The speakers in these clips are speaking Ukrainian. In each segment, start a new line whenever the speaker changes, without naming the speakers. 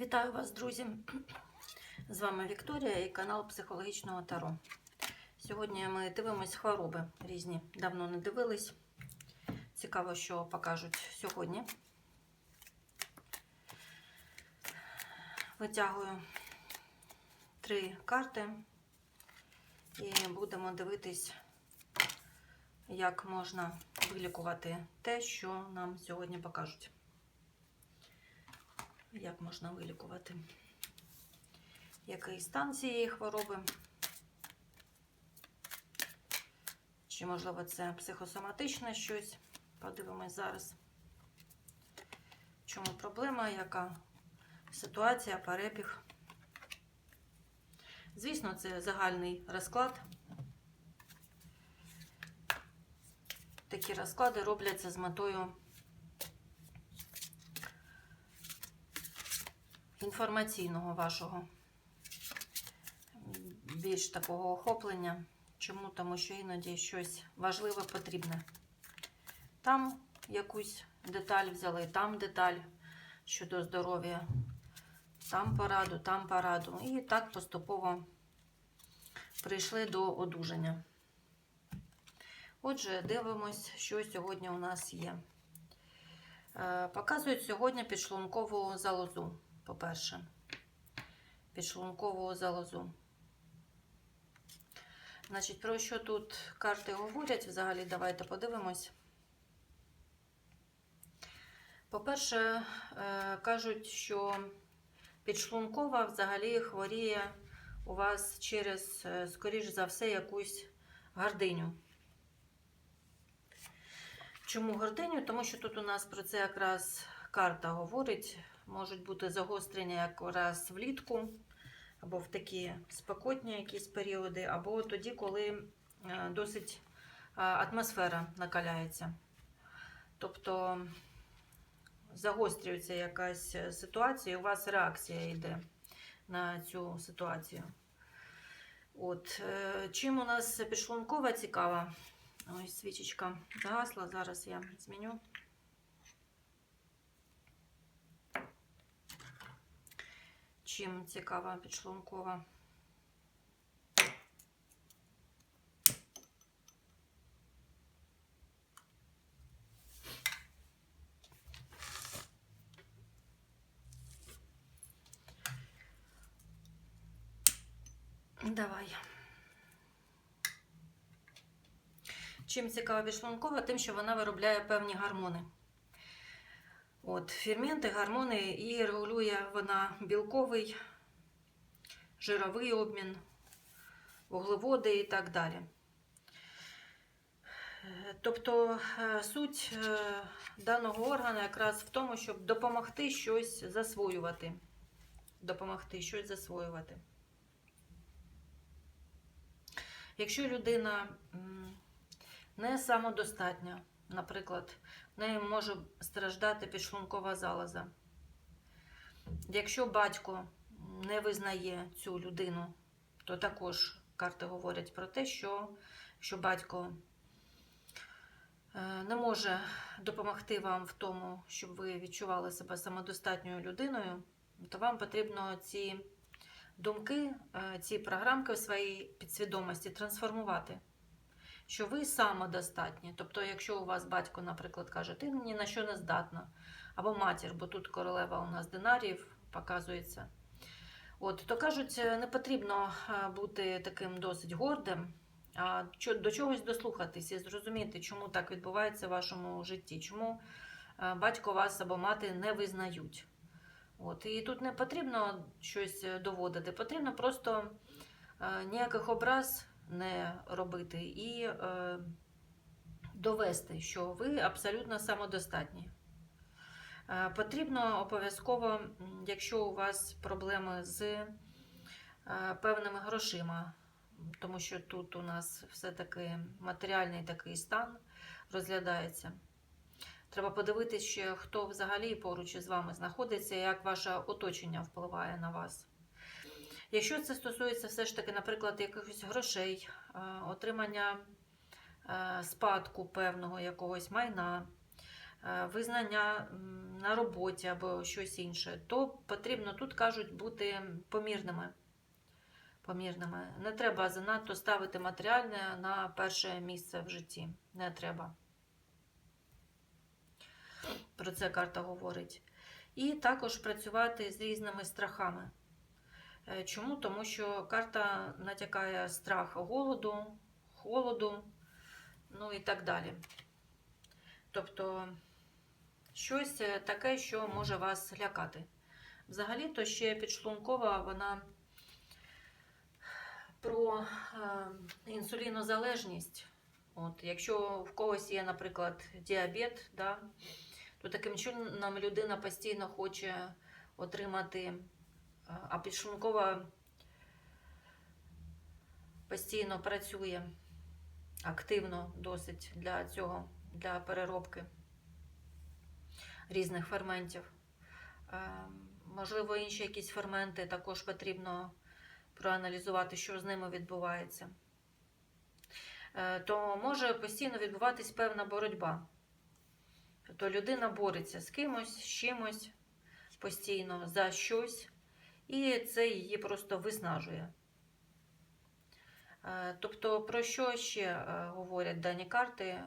Вітаю вас, друзі! З вами Вікторія і канал Психологічного Таро. Сьогодні ми дивимось хвороби різні. Давно не дивились. Цікаво, що покажуть сьогодні. Витягую три карти і будемо дивитись, як можна вилікувати те, що нам сьогодні покажуть. Як можна вилікувати? Який стан цієї хвороби? Чи, можливо, це психосоматичне щось? Подивимось зараз. Чому проблема, яка ситуація, перебіг? Звісно, це загальний розклад. Такі розклади робляться з метою інформаційного вашого більш такого охоплення. Чому? Тому що іноді щось важливе потрібне. Там якусь деталь взяли, там деталь щодо здоров'я, там пораду, там пораду. І так поступово прийшли до одужання. Отже, дивимось, що сьогодні у нас є. Е, Показують сьогодні підшлункову залозу по-перше, підшлункову залозу. Значить, про що тут карти говорять? Взагалі, давайте подивимось. По-перше, е, кажуть, що підшлункова взагалі хворіє у вас через, е, скоріш за все, якусь гординю. Чому гординю? Тому що тут у нас про це якраз карта говорить можуть бути загострення якраз влітку, або в такі спекотні якісь періоди, або тоді, коли е, досить е, атмосфера накаляється. Тобто загострюється якась ситуація, і у вас реакція йде на цю ситуацію. От. е, Чим у нас підшлункова цікава? Ось свічечка згасла, зараз я зміню. Чим цікава підшлункова. Давай. Чим цікава підшлункова? Тим, що вона виробляє певні гормони. От, Ферменти, гормони і регулює вона білковий, жировий обмін, вуглеводи і так далі. Тобто е, суть е, даного органу якраз в тому, щоб допомогти щось засвоювати. Допомогти щось засвоювати. Якщо людина не самодостатня, наприклад, в неї може страждати підшлункова залоза. Якщо батько не визнає цю людину, то також карти говорять про те, що якщо батько е, не може допомогти вам в тому, щоб ви відчували себе самодостатньою людиною, то вам потрібно ці думки, е, ці програмки в своїй підсвідомості трансформувати що ви самодостатні. Тобто, якщо у вас батько, наприклад, каже, ти ні на що не здатна, або матір, бо тут королева у нас динарів показується. От, То кажуть, не потрібно е, бути таким досить гордим, а до чогось дослухатись і зрозуміти, чому так відбувається в вашому житті, чому е, батько вас або мати не визнають. От, І тут не потрібно щось доводити, потрібно просто е, ніяких образ не робити, і е, довести, що ви абсолютно самодостатні. Е, потрібно обов'язково, якщо у вас проблеми з е, певними грошима, тому що тут у нас все-таки матеріальний такий стан розглядається. Треба подивитися, хто взагалі поруч із вами знаходиться, як ваше оточення впливає на вас. Якщо це стосується все ж таки, наприклад, якихось грошей, отримання спадку певного якогось майна, е, визнання на роботі або щось інше, то потрібно тут кажуть бути помірними. помірними. Не треба занадто ставити матеріальне на перше місце в житті. Не треба. Про це карта говорить. І також працювати з різними страхами. Е, Чому? Тому що карта натякає страх голоду, холоду, ну і так далі. Тобто щось е, таке, що може вас лякати. Взагалі-то ще підшлункова вона про е, інсулінозалежність. От, якщо в когось є, наприклад, діабет, да, то таким чином людина постійно хоче отримати, а підшлункова постійно працює активно досить для цього, для переробки різних ферментів. Е, Можливо, інші якісь ферменти також потрібно проаналізувати, що з ними відбувається. Е, То може постійно відбуватись певна боротьба. Тобто людина бореться з кимось, з чимось постійно за щось, і це її просто виснажує. Е, Тобто, про що ще е, говорять дані карти? Е,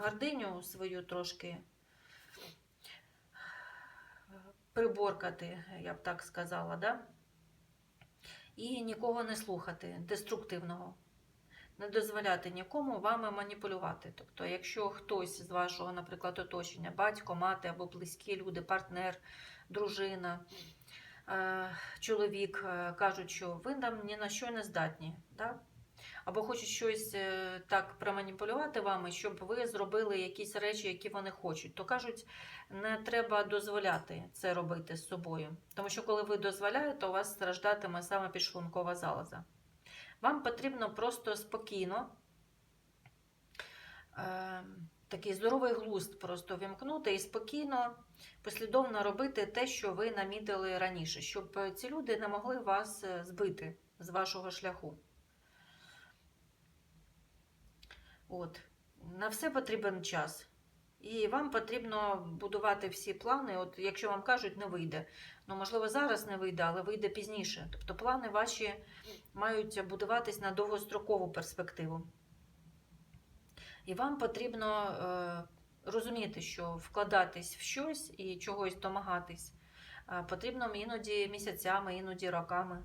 Гординю свою трошки приборкати, я б так сказала, да? і нікого не слухати, деструктивного. Не дозволяти нікому вами маніпулювати. Тобто, якщо хтось з вашого, наприклад, оточення, батько, мати або близькі люди, партнер, дружина, чоловік е, кажуть, що ви нам ні на що не здатні, да? або хочуть щось е, так проманіпулювати вами, щоб ви зробили якісь речі, які вони хочуть, то кажуть, не треба дозволяти це робити з собою. Тому що коли ви дозволяєте, у вас страждатиме саме підшлункова залоза. Вам потрібно просто спокійно, е, такий здоровий глузд просто вімкнути і спокійно, послідовно робити те, що ви намітили раніше, щоб ці люди не могли вас е, збити з вашого шляху. От. На все потрібен час. І вам потрібно будувати всі плани. От якщо вам кажуть, не вийде. Ну, можливо, зараз не вийде, але вийде пізніше. Тобто плани ваші мають будуватись на довгострокову перспективу. І вам потрібно е, розуміти, що вкладатись в щось і чогось домагатись потрібно іноді місяцями, іноді роками.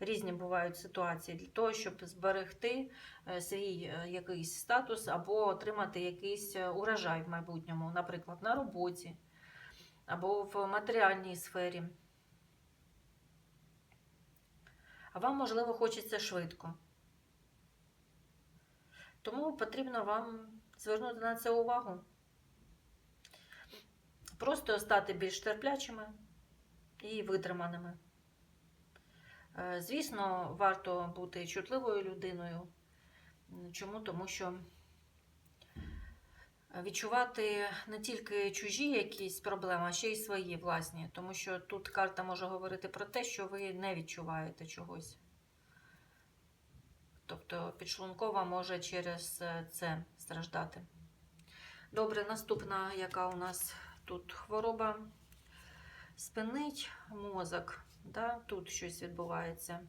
Різні бувають ситуації для того, щоб зберегти е, свій е, якийсь статус або отримати якийсь урожай в майбутньому, наприклад, на роботі або в матеріальній сфері. А вам, можливо, хочеться швидко. Тому потрібно вам звернути на це увагу. Просто стати більш терплячими і витриманими. Е, Звісно, варто бути чутливою людиною. Чому? Тому що відчувати не тільки чужі якісь проблеми, а ще й свої власні. Тому що тут карта може говорити про те, що ви не відчуваєте чогось. Тобто підшлункова може через е, це страждати. Добре, наступна, яка у нас тут хвороба спинить мозок. Да? Тут щось відбувається.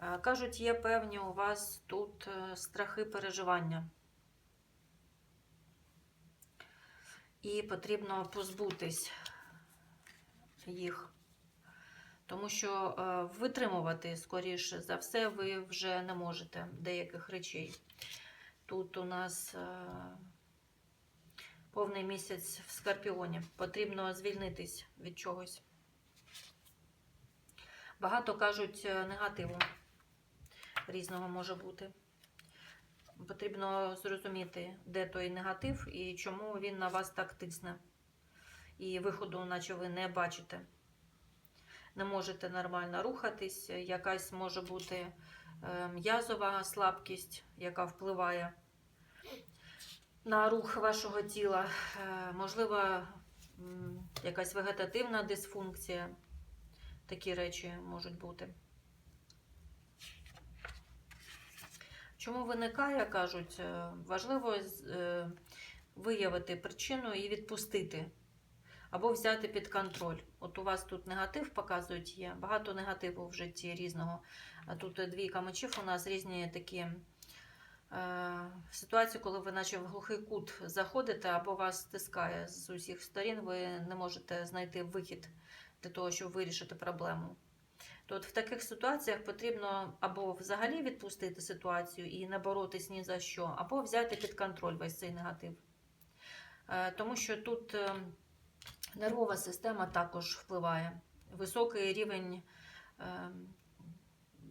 Е, Кажуть, є певні у вас тут е, страхи переживання. І потрібно позбутись їх. Тому що е, витримувати, скоріше за все, ви вже не можете деяких речей. Тут у нас е, повний місяць в Скорпіоні. Потрібно звільнитись від чогось. Багато кажуть е, негативу різного може бути. Потрібно зрозуміти, де той негатив і чому він на вас так тисне. І виходу, наче ви не бачите. Не можете нормально рухатись, якась може бути е, м'язова слабкість, яка впливає на рух вашого тіла. Е, Можливо, якась вегетативна дисфункція. Такі речі можуть бути. Чому виникає, кажуть, е, важливо виявити причину і відпустити. Або взяти під контроль. От у вас тут негатив показують є. Багато негативу в житті різного. Тут двійка мечів у нас різні такі е, ситуації, коли ви наче в глухий кут заходите, або вас стискає з усіх сторін, ви не можете знайти вихід для того, щоб вирішити проблему. То от в таких ситуаціях потрібно або взагалі відпустити ситуацію і не боротись ні за що, або взяти під контроль весь цей негатив. Е, Тому що тут е, нервова система також впливає. Високий рівень, е,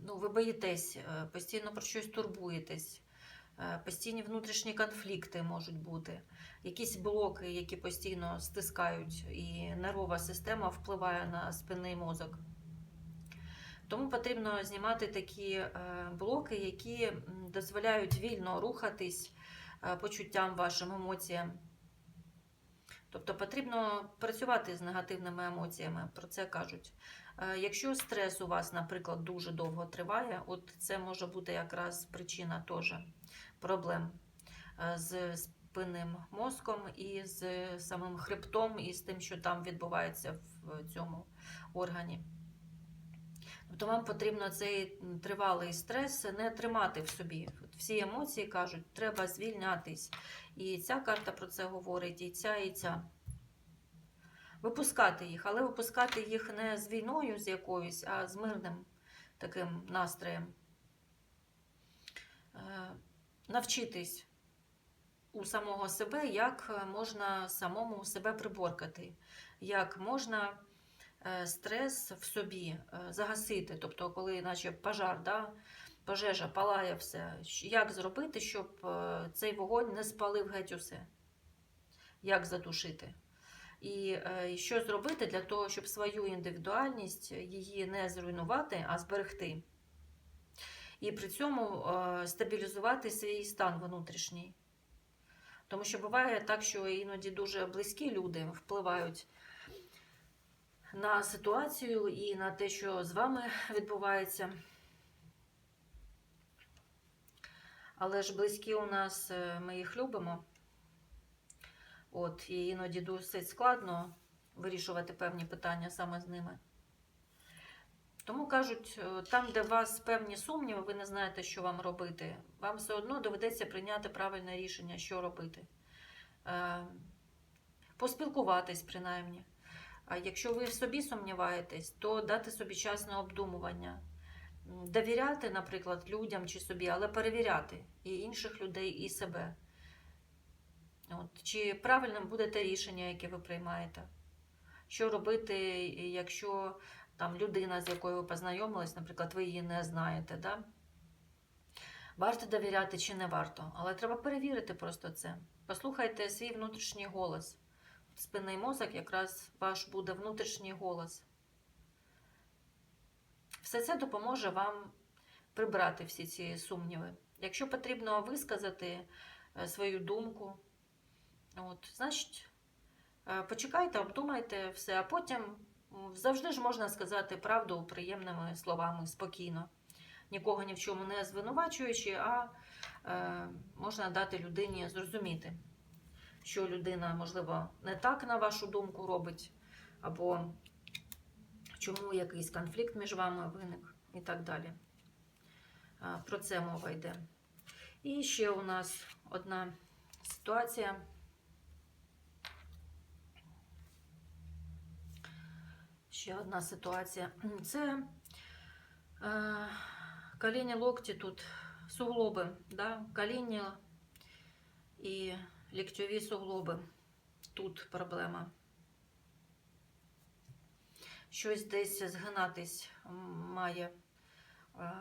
ну, ви боїтесь, е, постійно про щось турбуєтесь, е, постійні внутрішні конфлікти можуть бути, якісь блоки, які постійно стискають, і нервова система впливає на спинний мозок. Тому потрібно знімати такі блоки, які дозволяють вільно рухатись почуттям вашим емоціям. Тобто потрібно працювати з негативними емоціями, про це кажуть. Е, Якщо стрес у вас, наприклад, дуже довго триває, от це може бути якраз причина теж проблем е, з спинним мозком і з самим хребтом, і з тим, що там відбувається в цьому органі. Тобто вам потрібно цей тривалий стрес не тримати в собі. Всі емоції кажуть, треба звільнятись. І ця карта про це говорить, і ця, і ця. Випускати їх, але випускати їх не з війною з якоюсь, а з мирним таким настроєм. Е, Навчитись у самого себе, як можна самому себе приборкати, як можна е, стрес в собі е, загасити. Тобто, коли наче пожар, да, пожежа палає все. Як зробити, щоб е, цей вогонь не спалив геть усе? Як задушити? І е, що зробити для того, щоб свою індивідуальність її не зруйнувати, а зберегти. І при цьому е, стабілізувати свій стан внутрішній. Тому що буває так, що іноді дуже близькі люди впливають на ситуацію і на те, що з вами відбувається. Але ж близькі у нас е, ми їх любимо. От, і іноді досить складно вирішувати певні питання саме з ними. Тому кажуть, е, там, де у вас певні сумніви, ви не знаєте, що вам робити, вам все одно доведеться прийняти правильне рішення, що робити. Е, Поспілкуватись, принаймні. А якщо ви в собі сумніваєтесь, то дати собі час на обдумування. Довіряти, наприклад, людям чи собі, але перевіряти і інших людей, і себе. От, чи правильним буде те рішення, яке ви приймаєте? Що робити, якщо там людина, з якою ви познайомились, наприклад, ви її не знаєте, да? Варто довіряти чи не варто, але треба перевірити просто це. Послухайте свій внутрішній голос. Спинний мозок якраз ваш буде внутрішній голос. Все це допоможе вам прибрати всі ці сумніви. Якщо потрібно висказати е, свою думку, от, значить, е, почекайте, обдумайте все, а потім завжди ж можна сказати правду приємними словами, спокійно. Нікого ні в чому не звинувачуючи, а е, можна дати людині зрозуміти, що людина, можливо, не так, на вашу думку, робить, або чому якийсь конфлікт між вами виник і так далі. Про це мова йде. І ще у нас одна ситуація. Ще одна ситуація. Це е, коліні локті тут, суглоби, да? коліні і ліктьові суглоби. Тут проблема. Щось десь згинатись має е,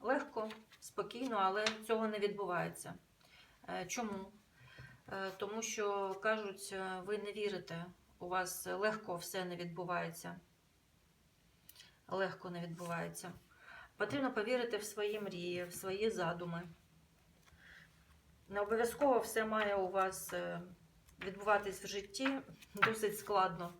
легко, спокійно, але цього не відбувається. Е, Чому? Е, Тому що кажуть, ви не вірите, у вас легко все не відбувається. Легко не відбувається. Потрібно повірити в свої мрії, в свої задуми. Не обов'язково все має у вас відбуватись в житті досить складно.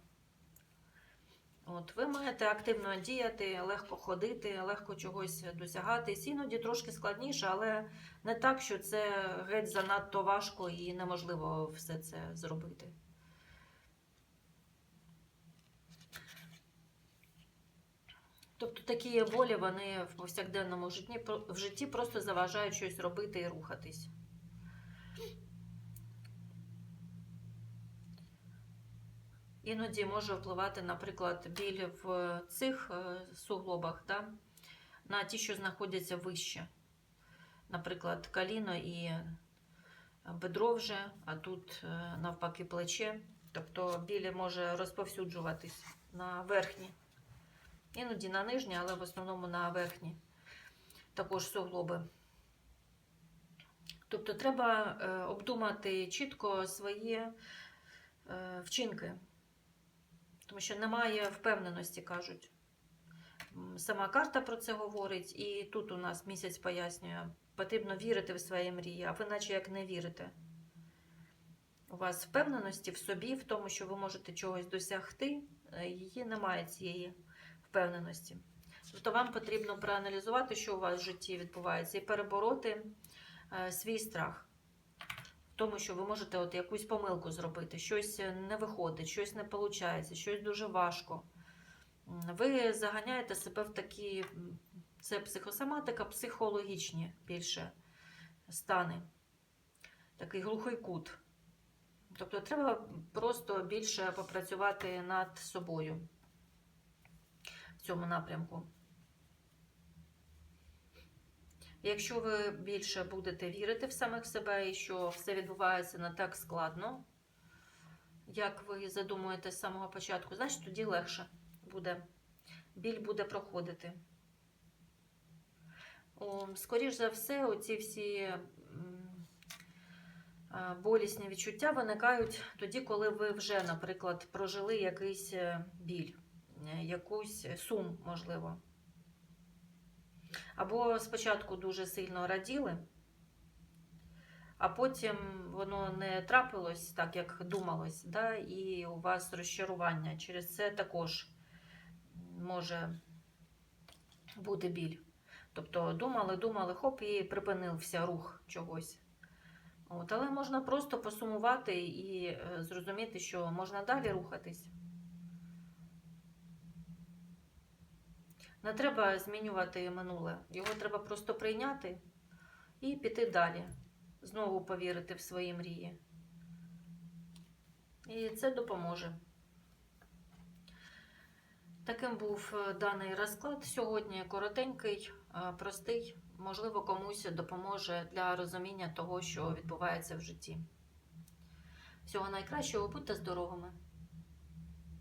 От, ви маєте активно діяти, легко ходити, легко чогось досягати. Іноді трошки складніше, але не так, що це геть занадто важко і неможливо все це зробити. Тобто такі болі вони в повсякденному житті, в житті просто заважають щось робити і рухатись. Іноді може впливати, наприклад, біль в цих е, суглобах да, на ті, що знаходяться вище. Наприклад, коліно і бедро вже, а тут е, навпаки плече. Тобто біль може розповсюджуватись на верхні. Іноді на нижні, але в основному на верхні. Також суглоби. Тобто треба е, обдумати чітко свої вчинки. Тому що немає впевненості, кажуть. Сама карта про це говорить, і тут у нас місяць пояснює, потрібно вірити в свої мрії, а ви наче як не вірите. У вас впевненості в собі, в тому, що ви можете чогось досягти, е, її немає цієї впевненості. Тобто вам потрібно проаналізувати, що у вас в житті відбувається, і перебороти е, свій страх. Тому, що ви можете от якусь помилку зробити, щось не виходить, щось не виходить, щось дуже важко. Ви заганяєте себе в такі, це психосоматика, психологічні більше стани. Такий глухий кут. Тобто треба просто більше попрацювати над собою в цьому напрямку. Якщо ви більше будете вірити в самих себе і що все відбувається не так складно, як ви задумуєте з самого початку, значить тоді легше буде. Біль буде проходити. О, скоріш за все, оці всі болісні відчуття виникають тоді, коли ви вже, наприклад, прожили якийсь е, біль, якусь сум, можливо. Або спочатку дуже сильно раділи, а потім воно не трапилось так, як думалось, да? і у вас розчарування. Через це також може бути біль. Тобто думали, думали, хоп, і припинився рух чогось. От, але можна просто посумувати і е, зрозуміти, що можна далі рухатись. Не треба змінювати минуле. Його треба просто прийняти і піти далі. Знову повірити в свої мрії. І це допоможе. Таким був е, даний розклад сьогодні. Коротенький, е, простий. Можливо, комусь допоможе для розуміння того, що відбувається в житті. Всього найкращого, будьте здоровими!